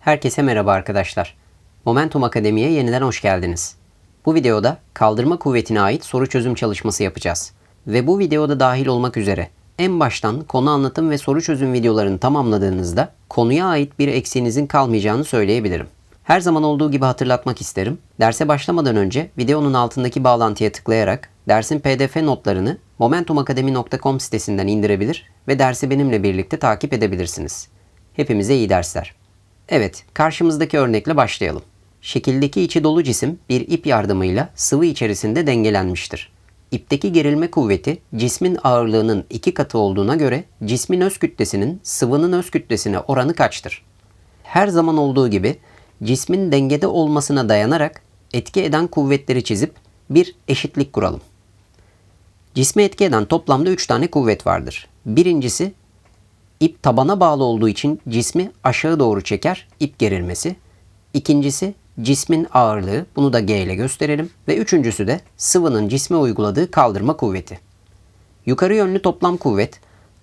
Herkese merhaba arkadaşlar. Momentum Akademi'ye yeniden hoş geldiniz. Bu videoda kaldırma kuvvetine ait soru çözüm çalışması yapacağız. Ve bu videoda dahil olmak üzere en baştan konu anlatım ve soru çözüm videolarını tamamladığınızda konuya ait bir eksiğinizin kalmayacağını söyleyebilirim. Her zaman olduğu gibi hatırlatmak isterim. Derse başlamadan önce videonun altındaki bağlantıya tıklayarak dersin pdf notlarını momentumakademi.com sitesinden indirebilir ve dersi benimle birlikte takip edebilirsiniz. Hepimize iyi dersler. Evet, karşımızdaki örnekle başlayalım. Şekildeki içi dolu cisim bir ip yardımıyla sıvı içerisinde dengelenmiştir. İpteki gerilme kuvveti cismin ağırlığının iki katı olduğuna göre cismin öz kütlesinin sıvının öz kütlesine oranı kaçtır? Her zaman olduğu gibi cismin dengede olmasına dayanarak etki eden kuvvetleri çizip bir eşitlik kuralım. Cisme etki eden toplamda 3 tane kuvvet vardır. Birincisi ip tabana bağlı olduğu için cismi aşağı doğru çeker, ip gerilmesi. İkincisi cismin ağırlığı, bunu da G ile gösterelim. Ve üçüncüsü de sıvının cisme uyguladığı kaldırma kuvveti. Yukarı yönlü toplam kuvvet,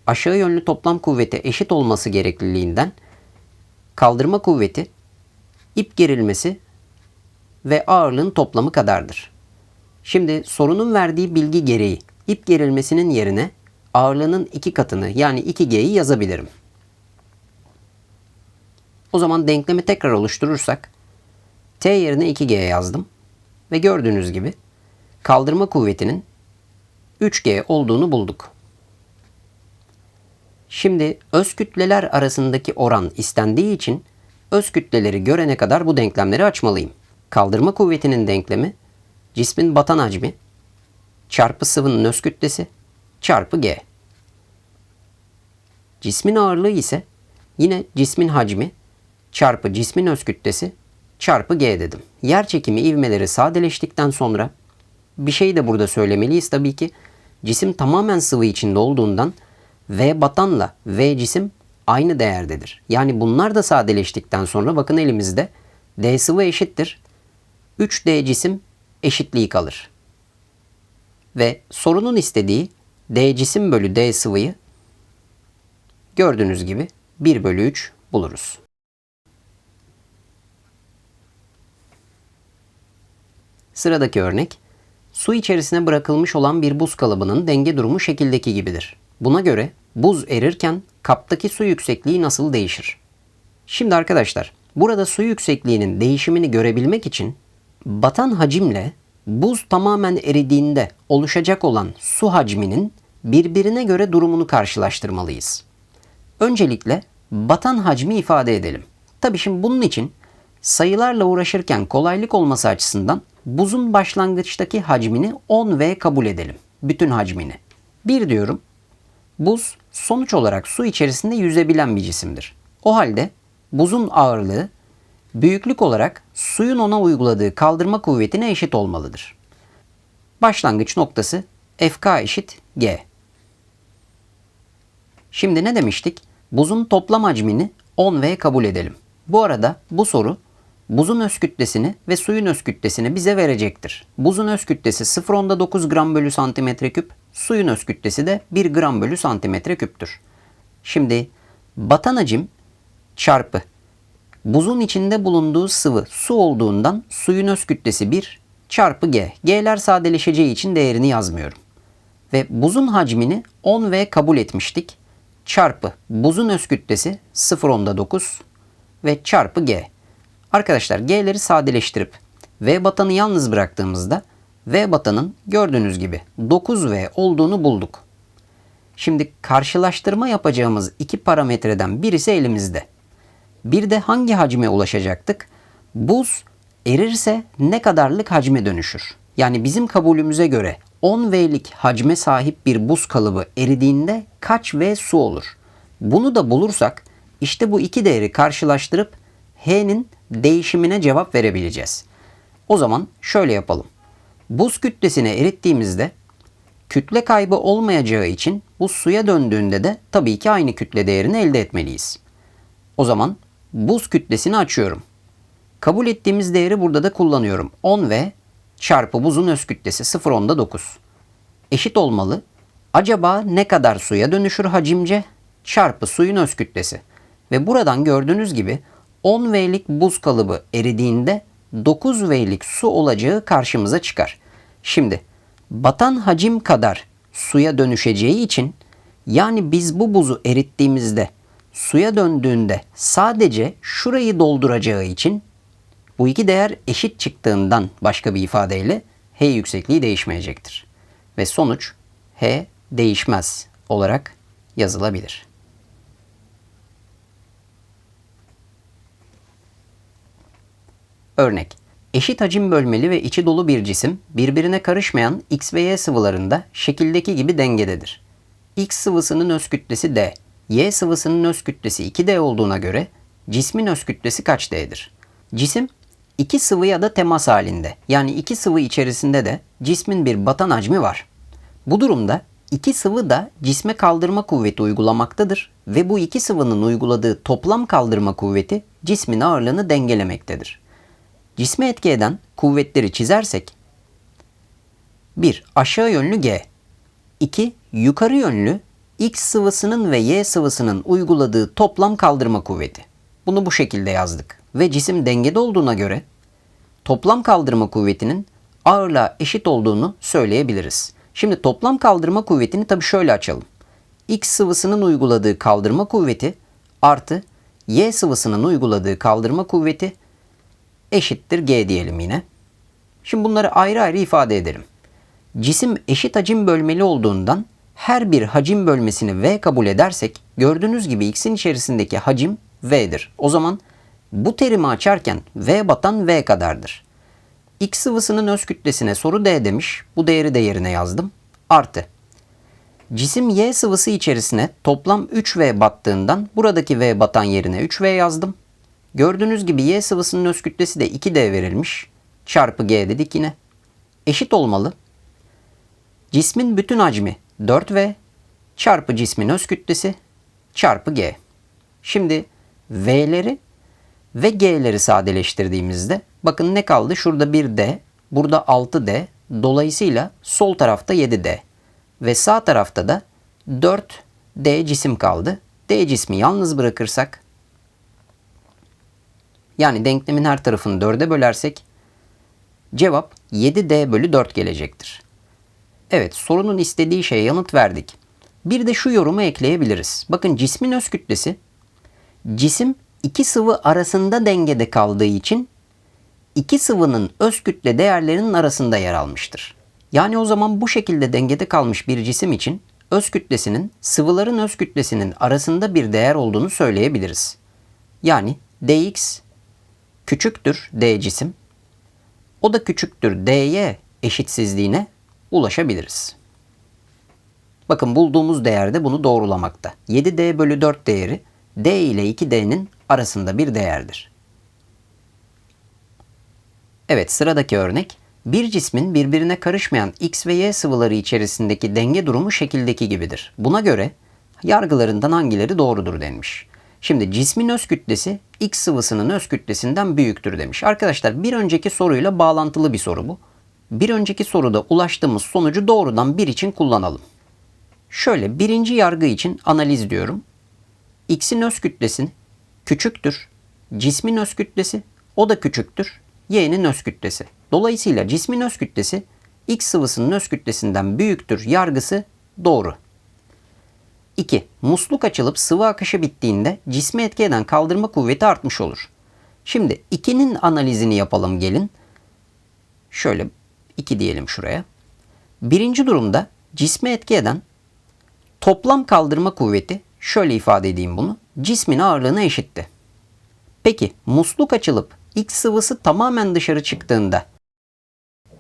aşağı yönlü toplam kuvvete eşit olması gerekliliğinden kaldırma kuvveti, ip gerilmesi ve ağırlığın toplamı kadardır. Şimdi sorunun verdiği bilgi gereği ip gerilmesinin yerine ağırlığının iki katını yani 2G'yi yazabilirim. O zaman denklemi tekrar oluşturursak T yerine 2G yazdım ve gördüğünüz gibi kaldırma kuvvetinin 3G olduğunu bulduk. Şimdi öz kütleler arasındaki oran istendiği için öz kütleleri görene kadar bu denklemleri açmalıyım. Kaldırma kuvvetinin denklemi cismin batan hacmi çarpı sıvının öz kütlesi çarpı G. Cismin ağırlığı ise yine cismin hacmi çarpı cismin öz kütlesi çarpı G dedim. Yer çekimi ivmeleri sadeleştikten sonra bir şey de burada söylemeliyiz tabii ki. Cisim tamamen sıvı içinde olduğundan V batanla V cisim aynı değerdedir. Yani bunlar da sadeleştikten sonra bakın elimizde D sıvı eşittir. 3D cisim eşitliği kalır. Ve sorunun istediği D cisim bölü D sıvıyı gördüğünüz gibi 1 bölü 3 buluruz. Sıradaki örnek, su içerisine bırakılmış olan bir buz kalıbının denge durumu şekildeki gibidir. Buna göre buz erirken kaptaki su yüksekliği nasıl değişir? Şimdi arkadaşlar, burada su yüksekliğinin değişimini görebilmek için batan hacimle buz tamamen eridiğinde oluşacak olan su hacminin birbirine göre durumunu karşılaştırmalıyız. Öncelikle batan hacmi ifade edelim. Tabi şimdi bunun için sayılarla uğraşırken kolaylık olması açısından buzun başlangıçtaki hacmini 10V kabul edelim. Bütün hacmini. 1 diyorum. Buz sonuç olarak su içerisinde yüzebilen bir cisimdir. O halde buzun ağırlığı büyüklük olarak suyun ona uyguladığı kaldırma kuvvetine eşit olmalıdır. Başlangıç noktası FK eşit G. Şimdi ne demiştik? Buzun toplam hacmini 10V kabul edelim. Bu arada bu soru buzun öz kütlesini ve suyun öz kütlesini bize verecektir. Buzun öz kütlesi 0.9 gram bölü santimetre küp, suyun öz kütlesi de 1 gram bölü santimetre küptür. Şimdi batan hacim çarpı buzun içinde bulunduğu sıvı su olduğundan suyun öz kütlesi 1 çarpı G. G'ler sadeleşeceği için değerini yazmıyorum. Ve buzun hacmini 10V kabul etmiştik. Çarpı buzun öz kütlesi 0.9 ve çarpı G. Arkadaşlar G'leri sadeleştirip V batanı yalnız bıraktığımızda V batanın gördüğünüz gibi 9V olduğunu bulduk. Şimdi karşılaştırma yapacağımız iki parametreden birisi elimizde. Bir de hangi hacme ulaşacaktık? Buz erirse ne kadarlık hacme dönüşür? Yani bizim kabulümüze göre 10 V'lik hacme sahip bir buz kalıbı eridiğinde kaç V su olur? Bunu da bulursak işte bu iki değeri karşılaştırıp H'nin değişimine cevap verebileceğiz. O zaman şöyle yapalım. Buz kütlesini erittiğimizde kütle kaybı olmayacağı için bu suya döndüğünde de tabii ki aynı kütle değerini elde etmeliyiz. O zaman buz kütlesini açıyorum. Kabul ettiğimiz değeri burada da kullanıyorum. 10 ve çarpı buzun öz kütlesi 0.10'da 9. eşit olmalı. Acaba ne kadar suya dönüşür hacimce çarpı suyun öz kütlesi. Ve buradan gördüğünüz gibi 10 V'lik buz kalıbı eridiğinde 9 V'lik su olacağı karşımıza çıkar. Şimdi batan hacim kadar suya dönüşeceği için yani biz bu buzu erittiğimizde suya döndüğünde sadece şurayı dolduracağı için bu iki değer eşit çıktığından başka bir ifadeyle H yüksekliği değişmeyecektir. Ve sonuç H değişmez olarak yazılabilir. Örnek Eşit hacim bölmeli ve içi dolu bir cisim birbirine karışmayan X ve Y sıvılarında şekildeki gibi dengededir. X sıvısının öz kütlesi D, Y sıvısının öz kütlesi 2D olduğuna göre cismin öz kütlesi kaç D'dir? Cisim iki sıvı ya da temas halinde yani iki sıvı içerisinde de cismin bir batan hacmi var. Bu durumda iki sıvı da cisme kaldırma kuvveti uygulamaktadır ve bu iki sıvının uyguladığı toplam kaldırma kuvveti cismin ağırlığını dengelemektedir. Cisme etki eden kuvvetleri çizersek 1. Aşağı yönlü G 2. Yukarı yönlü X sıvısının ve Y sıvısının uyguladığı toplam kaldırma kuvveti. Bunu bu şekilde yazdık. Ve cisim dengede olduğuna göre toplam kaldırma kuvvetinin ağırlığa eşit olduğunu söyleyebiliriz. Şimdi toplam kaldırma kuvvetini tabi şöyle açalım. X sıvısının uyguladığı kaldırma kuvveti artı Y sıvısının uyguladığı kaldırma kuvveti eşittir G diyelim yine. Şimdi bunları ayrı ayrı ifade edelim. Cisim eşit hacim bölmeli olduğundan her bir hacim bölmesini V kabul edersek gördüğünüz gibi X'in içerisindeki hacim V'dir. O zaman bu terimi açarken V batan V kadardır. X sıvısının öz kütlesine soru D demiş. Bu değeri de yerine yazdım. Artı. Cisim Y sıvısı içerisine toplam 3V battığından buradaki V batan yerine 3V yazdım. Gördüğünüz gibi Y sıvısının öz kütlesi de 2D verilmiş. Çarpı G dedik yine. Eşit olmalı. Cismin bütün hacmi 4V çarpı cismin öz kütlesi çarpı G. Şimdi V'leri ve G'leri sadeleştirdiğimizde bakın ne kaldı? Şurada 1D, burada 6D. Dolayısıyla sol tarafta 7D ve sağ tarafta da 4D cisim kaldı. D cismi yalnız bırakırsak yani denklemin her tarafını 4'e bölersek cevap 7D bölü 4 gelecektir. Evet sorunun istediği şeye yanıt verdik. Bir de şu yorumu ekleyebiliriz. Bakın cismin öz kütlesi cisim iki sıvı arasında dengede kaldığı için iki sıvının öz kütle değerlerinin arasında yer almıştır. Yani o zaman bu şekilde dengede kalmış bir cisim için öz kütlesinin sıvıların öz kütlesinin arasında bir değer olduğunu söyleyebiliriz. Yani dx küçüktür d cisim, o da küçüktür dy eşitsizliğine ulaşabiliriz. Bakın bulduğumuz değer de bunu doğrulamakta. 7d bölü 4 değeri d ile 2d'nin arasında bir değerdir. Evet sıradaki örnek. Bir cismin birbirine karışmayan X ve Y sıvıları içerisindeki denge durumu şekildeki gibidir. Buna göre yargılarından hangileri doğrudur denmiş. Şimdi cismin öz kütlesi X sıvısının öz kütlesinden büyüktür demiş. Arkadaşlar bir önceki soruyla bağlantılı bir soru bu. Bir önceki soruda ulaştığımız sonucu doğrudan bir için kullanalım. Şöyle birinci yargı için analiz diyorum. X'in öz kütlesi küçüktür. Cismin öz kütlesi o da küçüktür. Y'nin öz kütlesi. Dolayısıyla cismin öz kütlesi X sıvısının öz kütlesinden büyüktür yargısı doğru. 2. Musluk açılıp sıvı akışı bittiğinde cisme etki eden kaldırma kuvveti artmış olur. Şimdi 2'nin analizini yapalım gelin. Şöyle 2 diyelim şuraya. Birinci durumda cisme etki eden toplam kaldırma kuvveti şöyle ifade edeyim bunu. Cismin ağırlığına eşitti. Peki musluk açılıp X sıvısı tamamen dışarı çıktığında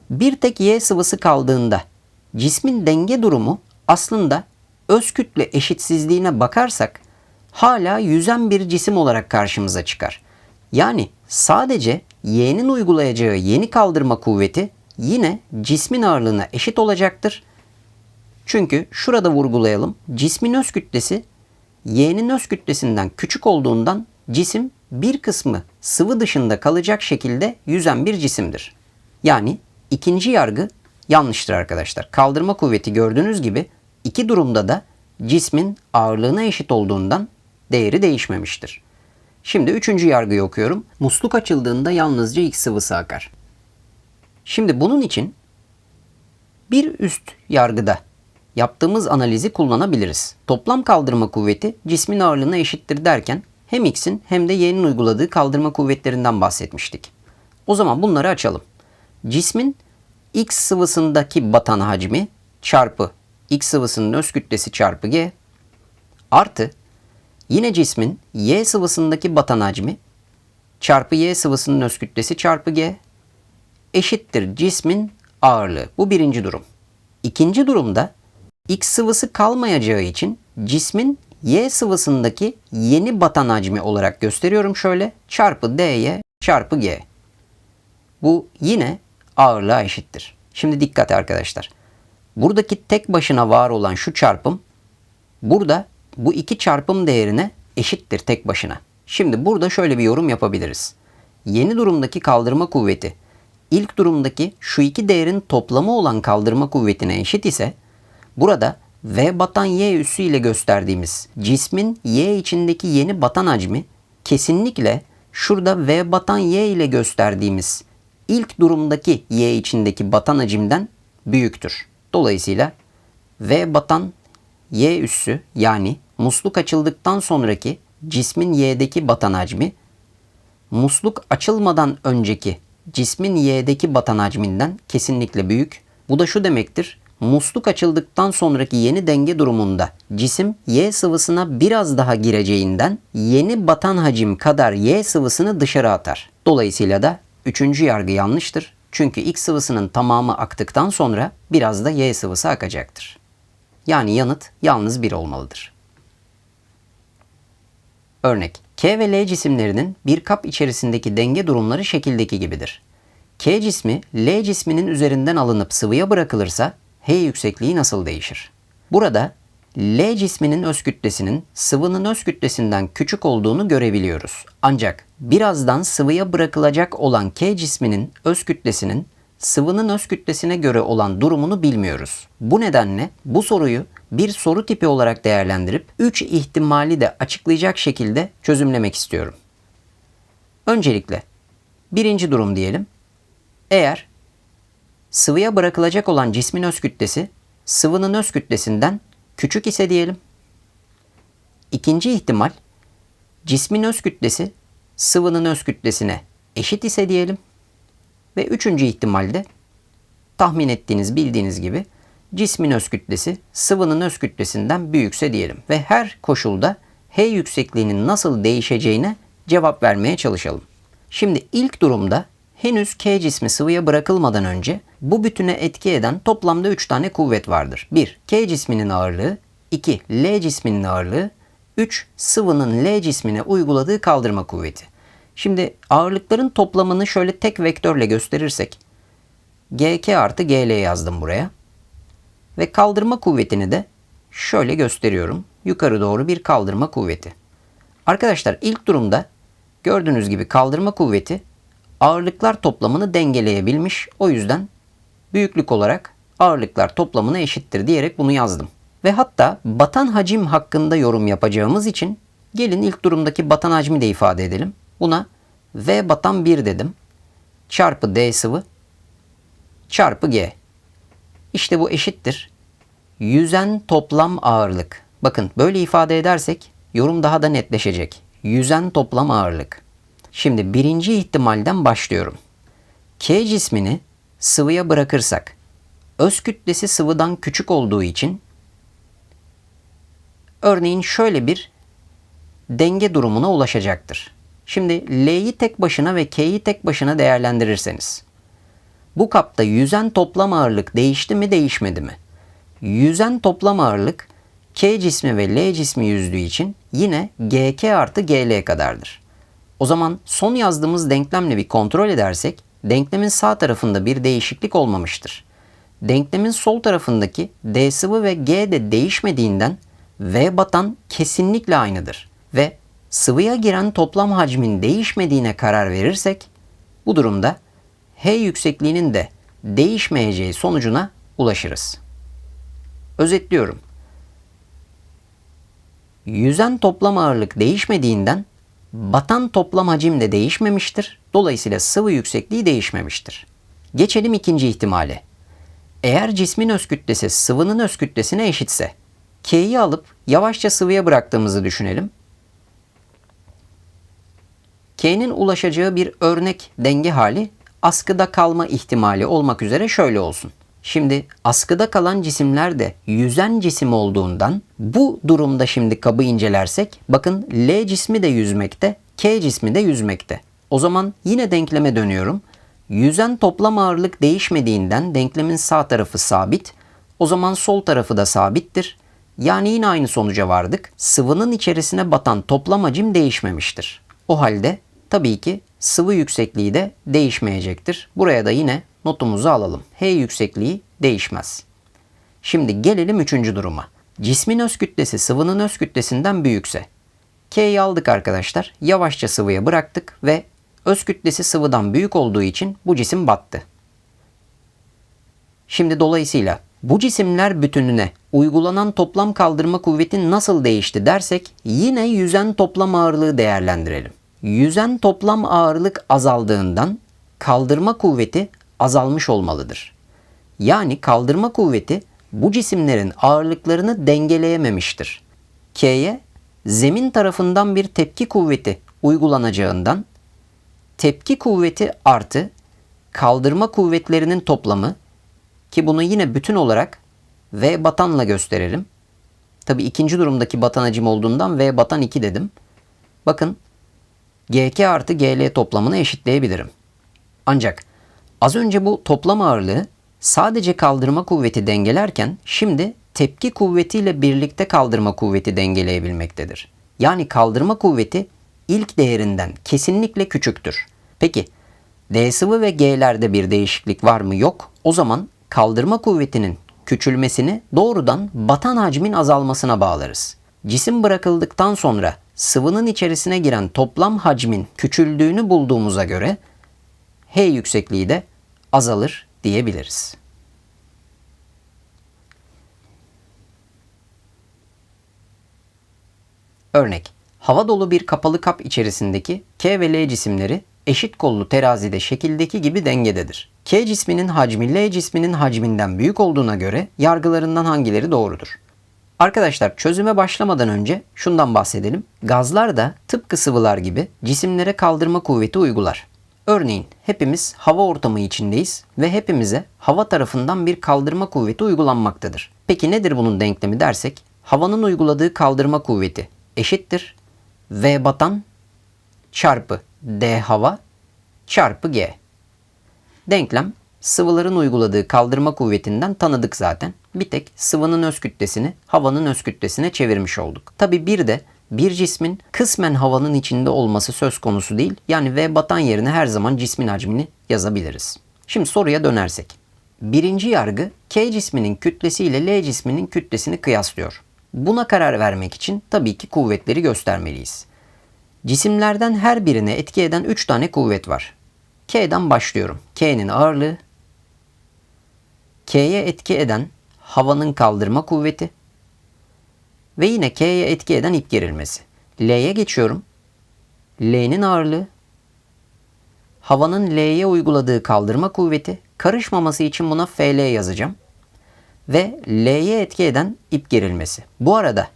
bir tek Y sıvısı kaldığında cismin denge durumu aslında öz kütle eşitsizliğine bakarsak hala yüzen bir cisim olarak karşımıza çıkar. Yani sadece Y'nin uygulayacağı yeni kaldırma kuvveti yine cismin ağırlığına eşit olacaktır. Çünkü şurada vurgulayalım. Cismin öz kütlesi Y'nin öz kütlesinden küçük olduğundan cisim bir kısmı sıvı dışında kalacak şekilde yüzen bir cisimdir. Yani ikinci yargı yanlıştır arkadaşlar. Kaldırma kuvveti gördüğünüz gibi iki durumda da cismin ağırlığına eşit olduğundan değeri değişmemiştir. Şimdi üçüncü yargıyı okuyorum. Musluk açıldığında yalnızca X sıvısı akar. Şimdi bunun için bir üst yargıda yaptığımız analizi kullanabiliriz. Toplam kaldırma kuvveti cismin ağırlığına eşittir derken hem X'in hem de Y'nin uyguladığı kaldırma kuvvetlerinden bahsetmiştik. O zaman bunları açalım. Cismin X sıvısındaki batan hacmi çarpı X sıvısının öz kütlesi çarpı G artı yine cismin Y sıvısındaki batan hacmi çarpı Y sıvısının öz kütlesi çarpı G eşittir cismin ağırlığı. Bu birinci durum. İkinci durumda X sıvısı kalmayacağı için cismin Y sıvısındaki yeni batan hacmi olarak gösteriyorum şöyle. Çarpı dy çarpı g. Bu yine ağırlığa eşittir. Şimdi dikkat arkadaşlar. Buradaki tek başına var olan şu çarpım burada bu iki çarpım değerine eşittir tek başına. Şimdi burada şöyle bir yorum yapabiliriz. Yeni durumdaki kaldırma kuvveti ilk durumdaki şu iki değerin toplamı olan kaldırma kuvvetine eşit ise burada V batan Y üssü ile gösterdiğimiz cismin Y içindeki yeni batan hacmi kesinlikle şurada V batan Y ile gösterdiğimiz ilk durumdaki Y içindeki batan hacimden büyüktür. Dolayısıyla V batan Y üssü yani musluk açıldıktan sonraki cismin Y'deki batan hacmi musluk açılmadan önceki cismin Y'deki batan hacminden kesinlikle büyük. Bu da şu demektir. Musluk açıldıktan sonraki yeni denge durumunda cisim Y sıvısına biraz daha gireceğinden yeni batan hacim kadar Y sıvısını dışarı atar. Dolayısıyla da üçüncü yargı yanlıştır. Çünkü X sıvısının tamamı aktıktan sonra biraz da Y sıvısı akacaktır. Yani yanıt yalnız bir olmalıdır. Örnek K ve L cisimlerinin bir kap içerisindeki denge durumları şekildeki gibidir. K cismi L cisminin üzerinden alınıp sıvıya bırakılırsa H yüksekliği nasıl değişir? Burada L cisminin öz kütlesinin sıvının öz kütlesinden küçük olduğunu görebiliyoruz. Ancak birazdan sıvıya bırakılacak olan K cisminin öz kütlesinin sıvının öz kütlesine göre olan durumunu bilmiyoruz. Bu nedenle bu soruyu bir soru tipi olarak değerlendirip 3 ihtimali de açıklayacak şekilde çözümlemek istiyorum. Öncelikle birinci durum diyelim. Eğer sıvıya bırakılacak olan cismin öz kütlesi sıvının öz kütlesinden küçük ise diyelim. İkinci ihtimal cismin öz kütlesi sıvının öz kütlesine eşit ise diyelim. Ve üçüncü ihtimalde tahmin ettiğiniz bildiğiniz gibi cismin öz kütlesi sıvının öz kütlesinden büyükse diyelim. Ve her koşulda H yüksekliğinin nasıl değişeceğine cevap vermeye çalışalım. Şimdi ilk durumda henüz K cismi sıvıya bırakılmadan önce bu bütüne etki eden toplamda 3 tane kuvvet vardır. 1. K cisminin ağırlığı 2. L cisminin ağırlığı 3. Sıvının L cismine uyguladığı kaldırma kuvveti. Şimdi ağırlıkların toplamını şöyle tek vektörle gösterirsek GK artı GL yazdım buraya. Ve kaldırma kuvvetini de şöyle gösteriyorum. Yukarı doğru bir kaldırma kuvveti. Arkadaşlar ilk durumda gördüğünüz gibi kaldırma kuvveti ağırlıklar toplamını dengeleyebilmiş. O yüzden büyüklük olarak ağırlıklar toplamına eşittir diyerek bunu yazdım. Ve hatta batan hacim hakkında yorum yapacağımız için gelin ilk durumdaki batan hacmi de ifade edelim. Buna V batan 1 dedim. Çarpı D sıvı çarpı G. İşte bu eşittir. Yüzen toplam ağırlık. Bakın böyle ifade edersek yorum daha da netleşecek. Yüzen toplam ağırlık. Şimdi birinci ihtimalden başlıyorum. K cismini sıvıya bırakırsak öz kütlesi sıvıdan küçük olduğu için örneğin şöyle bir denge durumuna ulaşacaktır. Şimdi L'yi tek başına ve K'yi tek başına değerlendirirseniz bu kapta yüzen toplam ağırlık değişti mi değişmedi mi? Yüzen toplam ağırlık K cismi ve L cismi yüzdüğü için yine GK artı GL kadardır. O zaman son yazdığımız denklemle bir kontrol edersek denklemin sağ tarafında bir değişiklik olmamıştır. Denklemin sol tarafındaki D sıvı ve G de değişmediğinden V batan kesinlikle aynıdır. Ve sıvıya giren toplam hacmin değişmediğine karar verirsek bu durumda H yüksekliğinin de değişmeyeceği sonucuna ulaşırız. Özetliyorum. Yüzen toplam ağırlık değişmediğinden batan toplam hacim de değişmemiştir. Dolayısıyla sıvı yüksekliği değişmemiştir. Geçelim ikinci ihtimale. Eğer cismin öz kütlesi sıvının öz kütlesine eşitse, K'yi alıp yavaşça sıvıya bıraktığımızı düşünelim. K'nin ulaşacağı bir örnek denge hali askıda kalma ihtimali olmak üzere şöyle olsun. Şimdi askıda kalan cisimler de yüzen cisim olduğundan bu durumda şimdi kabı incelersek bakın L cismi de yüzmekte, K cismi de yüzmekte. O zaman yine denkleme dönüyorum. Yüzen toplam ağırlık değişmediğinden denklemin sağ tarafı sabit. O zaman sol tarafı da sabittir. Yani yine aynı sonuca vardık. Sıvının içerisine batan toplam hacim değişmemiştir. O halde tabii ki sıvı yüksekliği de değişmeyecektir. Buraya da yine notumuzu alalım. H yüksekliği değişmez. Şimdi gelelim üçüncü duruma. Cismin öz kütlesi sıvının öz kütlesinden büyükse. K'yi aldık arkadaşlar. Yavaşça sıvıya bıraktık ve öz kütlesi sıvıdan büyük olduğu için bu cisim battı. Şimdi dolayısıyla bu cisimler bütününe uygulanan toplam kaldırma kuvveti nasıl değişti dersek yine yüzen toplam ağırlığı değerlendirelim. Yüzen toplam ağırlık azaldığından kaldırma kuvveti azalmış olmalıdır. Yani kaldırma kuvveti bu cisimlerin ağırlıklarını dengeleyememiştir. K'ye zemin tarafından bir tepki kuvveti uygulanacağından tepki kuvveti artı kaldırma kuvvetlerinin toplamı ki bunu yine bütün olarak V batanla gösterelim. Tabi ikinci durumdaki batan hacim olduğundan V batan 2 dedim. Bakın GK artı GL toplamını eşitleyebilirim. Ancak az önce bu toplam ağırlığı sadece kaldırma kuvveti dengelerken şimdi tepki kuvvetiyle birlikte kaldırma kuvveti dengeleyebilmektedir. Yani kaldırma kuvveti ilk değerinden kesinlikle küçüktür. Peki D sıvı ve G'lerde bir değişiklik var mı? Yok. O zaman kaldırma kuvvetinin küçülmesini doğrudan batan hacmin azalmasına bağlarız. Cisim bırakıldıktan sonra sıvının içerisine giren toplam hacmin küçüldüğünü bulduğumuza göre H yüksekliği de azalır diyebiliriz. Örnek Hava dolu bir kapalı kap içerisindeki K ve L cisimleri eşit kollu terazide şekildeki gibi dengededir. K cisminin hacmi L cisminin hacminden büyük olduğuna göre yargılarından hangileri doğrudur? Arkadaşlar çözüme başlamadan önce şundan bahsedelim. Gazlar da tıpkı sıvılar gibi cisimlere kaldırma kuvveti uygular. Örneğin hepimiz hava ortamı içindeyiz ve hepimize hava tarafından bir kaldırma kuvveti uygulanmaktadır. Peki nedir bunun denklemi dersek? Havanın uyguladığı kaldırma kuvveti eşittir V batan çarpı D hava çarpı G. Denklem sıvıların uyguladığı kaldırma kuvvetinden tanıdık zaten. Bir tek sıvının öz kütlesini havanın öz kütlesine çevirmiş olduk. Tabi bir de bir cismin kısmen havanın içinde olması söz konusu değil. Yani V batan yerine her zaman cismin hacmini yazabiliriz. Şimdi soruya dönersek. Birinci yargı K cisminin kütlesi ile L cisminin kütlesini kıyaslıyor. Buna karar vermek için tabii ki kuvvetleri göstermeliyiz. Cisimlerden her birine etki eden 3 tane kuvvet var. K'den başlıyorum. K'nin ağırlığı, K'ye etki eden havanın kaldırma kuvveti ve yine K'ye etki eden ip gerilmesi. L'ye geçiyorum. L'nin ağırlığı, havanın L'ye uyguladığı kaldırma kuvveti, karışmaması için buna FL yazacağım. Ve L'ye etki eden ip gerilmesi. Bu arada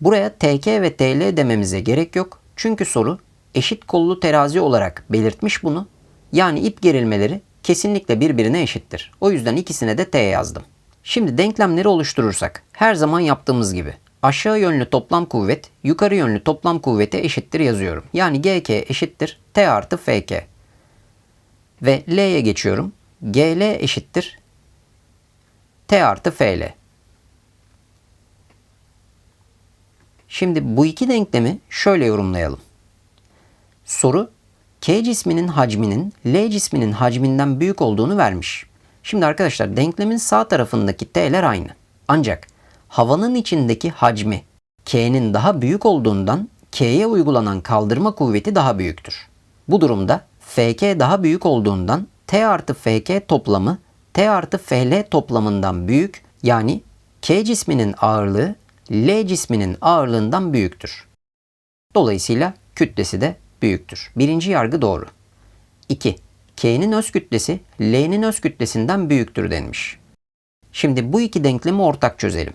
buraya TK ve TL dememize gerek yok. Çünkü soru eşit kollu terazi olarak belirtmiş bunu. Yani ip gerilmeleri kesinlikle birbirine eşittir. O yüzden ikisine de T yazdım. Şimdi denklemleri oluşturursak her zaman yaptığımız gibi aşağı yönlü toplam kuvvet yukarı yönlü toplam kuvvete eşittir yazıyorum. Yani GK eşittir T artı FK. Ve L'ye geçiyorum. GL eşittir T artı FL. Şimdi bu iki denklemi şöyle yorumlayalım. Soru K cisminin hacminin L cisminin hacminden büyük olduğunu vermiş. Şimdi arkadaşlar denklemin sağ tarafındaki T'ler aynı. Ancak havanın içindeki hacmi K'nin daha büyük olduğundan K'ye uygulanan kaldırma kuvveti daha büyüktür. Bu durumda FK daha büyük olduğundan T artı FK toplamı T artı FL toplamından büyük yani K cisminin ağırlığı L cisminin ağırlığından büyüktür. Dolayısıyla kütlesi de büyüktür. Birinci yargı doğru. 2. K'nin öz kütlesi L'nin öz kütlesinden büyüktür denmiş. Şimdi bu iki denklemi ortak çözelim.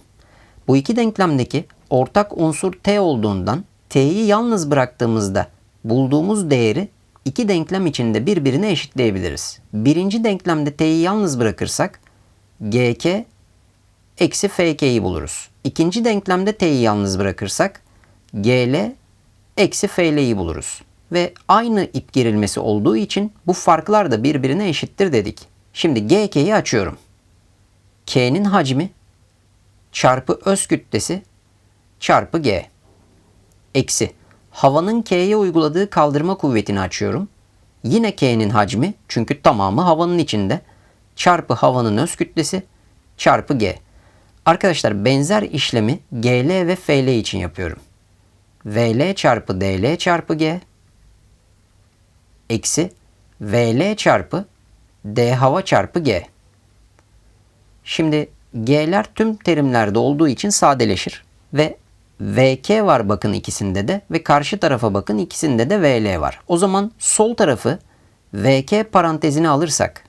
Bu iki denklemdeki ortak unsur T olduğundan T'yi yalnız bıraktığımızda bulduğumuz değeri iki denklem içinde birbirine eşitleyebiliriz. Birinci denklemde T'yi yalnız bırakırsak GK eksi FK'yi buluruz. İkinci denklemde T'yi yalnız bırakırsak GL eksi FL'yi buluruz. Ve aynı ip gerilmesi olduğu için bu farklar da birbirine eşittir dedik. Şimdi GK'yi açıyorum. K'nin hacmi çarpı öz kütlesi çarpı G. Eksi. Havanın K'ye uyguladığı kaldırma kuvvetini açıyorum. Yine K'nin hacmi çünkü tamamı havanın içinde çarpı havanın öz kütlesi çarpı G. Arkadaşlar benzer işlemi GL ve FL için yapıyorum. VL çarpı DL çarpı G eksi VL çarpı D hava çarpı G. Şimdi G'ler tüm terimlerde olduğu için sadeleşir ve VK var bakın ikisinde de ve karşı tarafa bakın ikisinde de VL var. O zaman sol tarafı VK parantezine alırsak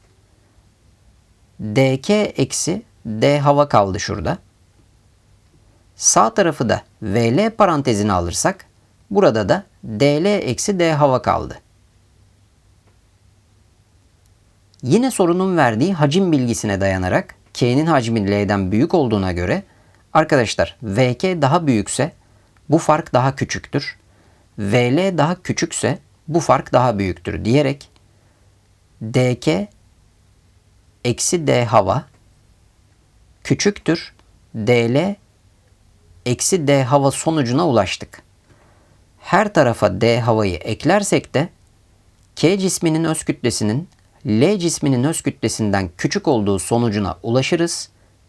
DK eksi D hava kaldı şurada. Sağ tarafı da VL parantezine alırsak burada da DL eksi D hava kaldı. Yine sorunun verdiği hacim bilgisine dayanarak K'nin hacmi L'den büyük olduğuna göre arkadaşlar VK daha büyükse bu fark daha küçüktür. VL daha küçükse bu fark daha büyüktür diyerek DK eksi D hava küçüktür DL eksi D hava sonucuna ulaştık. Her tarafa D havayı eklersek de K cisminin öz kütlesinin L cisminin öz kütlesinden küçük olduğu sonucuna ulaşırız.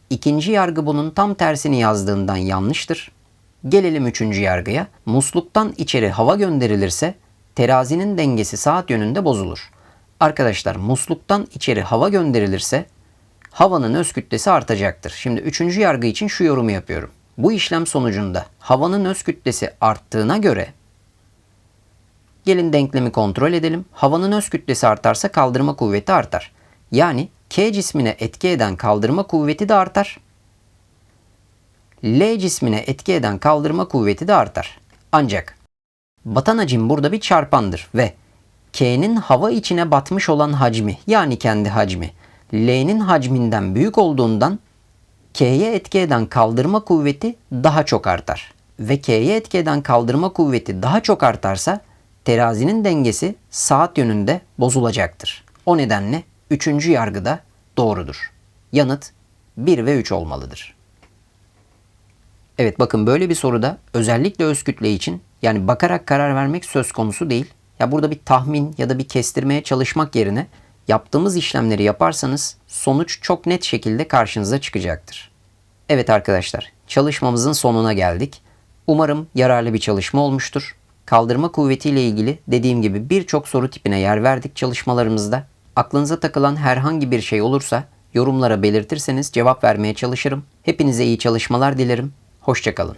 İkinci yargı bunun tam tersini yazdığından yanlıştır. Gelelim üçüncü yargıya. Musluktan içeri hava gönderilirse terazinin dengesi saat yönünde bozulur. Arkadaşlar musluktan içeri hava gönderilirse havanın öz kütlesi artacaktır. Şimdi üçüncü yargı için şu yorumu yapıyorum. Bu işlem sonucunda havanın öz kütlesi arttığına göre Gelin denklemi kontrol edelim. Havanın öz kütlesi artarsa kaldırma kuvveti artar. Yani K cismine etki eden kaldırma kuvveti de artar. L cismine etki eden kaldırma kuvveti de artar. Ancak batan hacim burada bir çarpandır ve K'nin hava içine batmış olan hacmi yani kendi hacmi L'nin hacminden büyük olduğundan K'ye etki eden kaldırma kuvveti daha çok artar. Ve K'ye etki eden kaldırma kuvveti daha çok artarsa terazinin dengesi saat yönünde bozulacaktır. O nedenle üçüncü yargıda doğrudur. Yanıt 1 ve 3 olmalıdır. Evet bakın böyle bir soruda özellikle öz kütle için yani bakarak karar vermek söz konusu değil. Ya burada bir tahmin ya da bir kestirmeye çalışmak yerine yaptığımız işlemleri yaparsanız sonuç çok net şekilde karşınıza çıkacaktır. Evet arkadaşlar çalışmamızın sonuna geldik. Umarım yararlı bir çalışma olmuştur. Kaldırma kuvvetiyle ilgili dediğim gibi birçok soru tipine yer verdik çalışmalarımızda. Aklınıza takılan herhangi bir şey olursa yorumlara belirtirseniz cevap vermeye çalışırım. Hepinize iyi çalışmalar dilerim. Hoşçakalın.